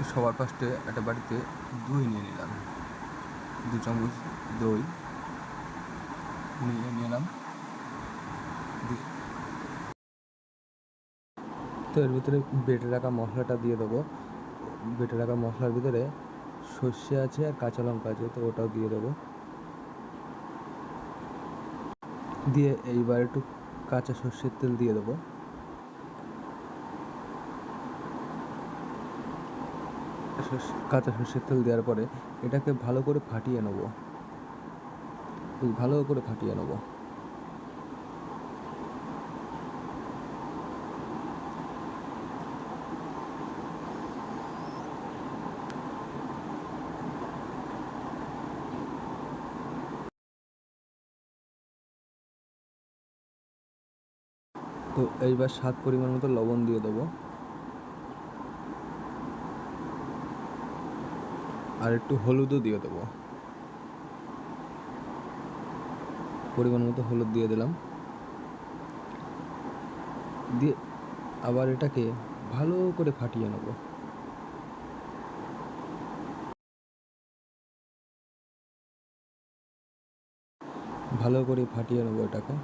তো সবার ফার্স্টে একটা বাড়িতে দই নিয়ে নিলাম। দু চামচ দই নিয়ে নিলাম। তো এর ভিতরে বেটে রাখা মশলাটা দিয়ে দেবো। বেটে রাখা মশলার ভিতরে সর্ষে আছে আর কাঁচা লঙ্কা আছে, তো ওটাও দিয়ে দেবো। দিয়ে এইবার একটু কাঁচা সর্ষের তেল দিয়ে দেবো। কাঁচা সর্ষের তেল দেওয়ার পরে এটাকে ভালো করে ফাটিয়ে নেব। ভালো করে ফাটিয়ে নেব। তো এইবার স্বাদ পরিমাণ মতো লবণ দিয়ে দেবো। আর একটু হলুদও দিয়ে দেবো। পরিমাণ মতো হলুদ দিয়ে দিলাম। দিয়ে আবার এটাকে ভালো করে ফাটিয়ে নেব। ভালো করে ফাটিয়ে নেব এটাকে।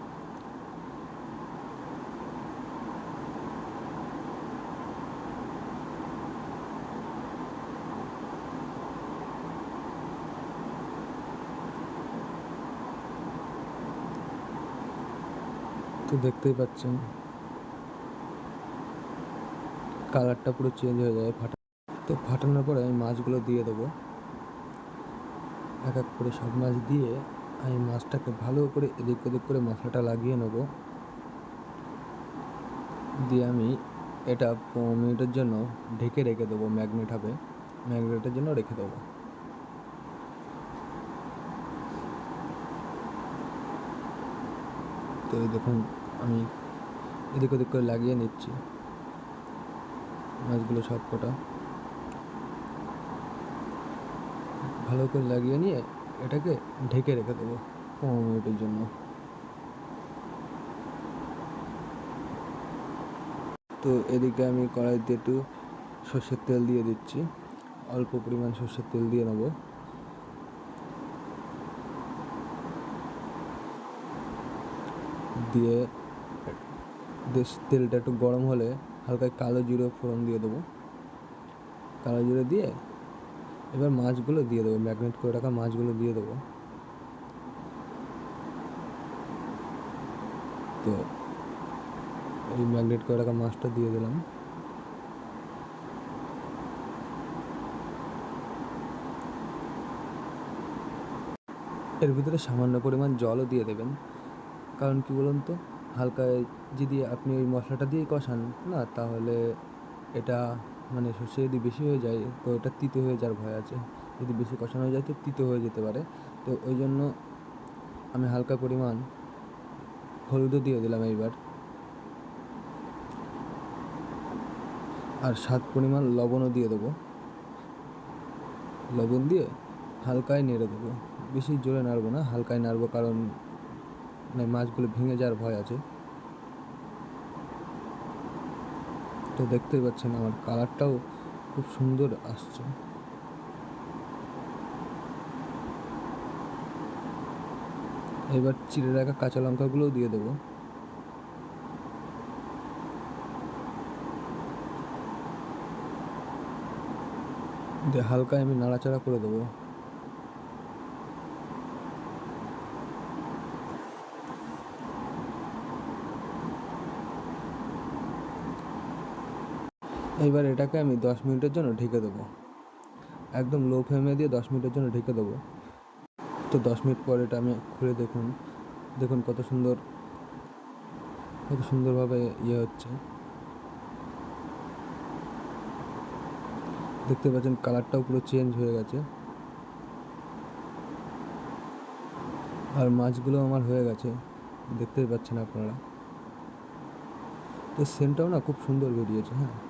তো দেখতেই পাচ্ছেন। কালারটা পুরো চেঞ্জ হয়ে যায় ফাটা, তো ফাটানোর পরে আমি মাছগুলো দিয়ে দেবো। এক এক করে সব মাছ দিয়ে আমি মাছটাকে ভালো করে এদিক ওদিক করে মশলাটা লাগিয়ে নেব। দিয়ে আমি এটা পনেরো মিনিটের জন্য ঢেকে রেখে দেবো ম্যাগনেট হবে। ম্যাগনেটের জন্য রেখে দেবো। তো দেখুন, আমি এদিক ওদিক করে লাগিয়ে নিচ্ছি। মাছগুলো সব কটা। ভালো করে লাগিয়ে নিয়ে এটাকে ঢেকে রেখে দেবো পনেরো মিনিটের জন্য। তো এদিকে আমি কড়াইতে একটু সর্ষের তেল দিয়ে দিচ্ছি। অল্প পরিমাণ সর্ষের তেল দিয়ে নেব। দিয়ে বেশ তেলটা একটু গরম হলে হালকা কালো জিরে ফোড়ন দিয়ে দেবো। কালো জিরে দিয়ে এবার মাছগুলো দিয়ে দেবো, ম্যাগনেট করে রাখা মাছগুলো দিয়ে দেবো। তো এই ম্যাগনেট করে রাখা মাছটা দিয়ে দিলাম। এর ভিতরে সামান্য পরিমাণ জলও দিয়ে দেবেন। কারণ কি বলুন তো? হালকা যদি আপনি ওই মশলাটা দিয়েই কষান, না, তাহলে এটা মানে সর্ষে যদি বেশি হয়ে যায়, তো এটা তিতে হয়ে যাওয়ার ভয় আছে। যদি বেশি কষানো হয়ে যায়, তো তিতে হয়ে যেতে পারে। তো ওই জন্য আমি হালকা পরিমাণ হলুদও দিয়ে দিলাম এইবার। আর স্বাদ পরিমাণ লবণও দিয়ে দেবো। লবণ দিয়ে হালকায় নেড়ে দেবো। বেশি জোরে নাড়বো না, হালকায় নাড়বো, কারণ মানে মাছগুলো ভেঙে যাওয়ার ভয় আছে। তো দেখতেই পাচ্ছেন আমার কালারটাও খুব সুন্দর আসছে। এবার চিড়ে রাখা কাঁচা লঙ্কাগুলোও দিয়ে দেবো। দিয়ে হালকা আমি নাড়াচাড়া করে দেবো। এবার এটাকে আমি দশ মিনিটের জন্য ঢেকে দেবো। একদম লো ফ্লেমে দিয়ে দশ মিনিটের জন্য ঢেকে দেবো। তো দশ মিনিট পর এটা আমি খুলে দেখুন। দেখুন কত সুন্দর, কত সুন্দরভাবে ইয়ে হচ্ছে। দেখতে পাচ্ছেন কালারটাও পুরো চেঞ্জ হয়ে গেছে। আর মাছগুলো আমার হয়ে গেছে। দেখতেই পাচ্ছেন আপনারা। তো সেন্টটাও না খুব সুন্দর বেরিয়েছে হ্যাঁ।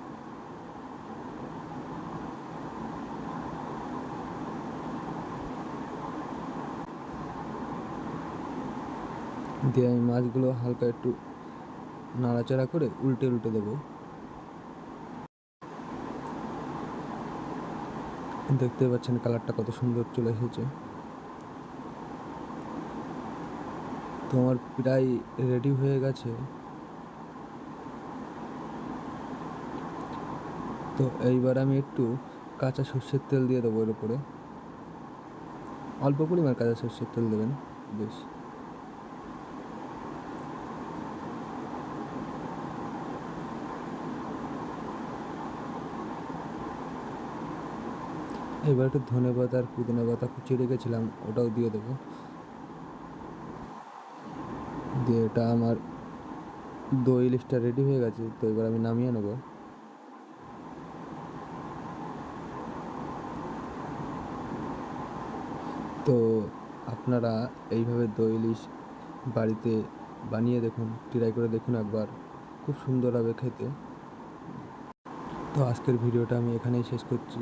দিয়ে আমি মাছগুলো হালকা একটু নাড়াচাড়া করে উল্টে উল্টে দেবো। দেখতে পাচ্ছেন কালারটা কত সুন্দর চলে এসেছে। তো আমার প্রায় রেডি হয়ে গেছে। তো এইবার আমি একটু কাঁচা সর্ষের তেল দিয়ে দেবো এর উপরে। অল্প পরিমাণ কাঁচা সর্ষের তেল দেবেন, বেশ। এবার একটু ধনে পাতা আর পুদিনা পাতা কুচিয়ে রেখেছিলাম, ওটাও দিয়ে দেবো। দিয়ে এটা আমার দই ইলিশটা রেডি হয়ে গেছে, তো এবার আমি নামিয়ে নেব। তো আপনারা এইভাবে দই ইলিশ বাড়িতে বানিয়ে দেখুন ট্রাই করে দেখুন একবার, খুব সুন্দর হবে খেতে। তো আজকের ভিডিওটা আমি এখানেই শেষ করছি।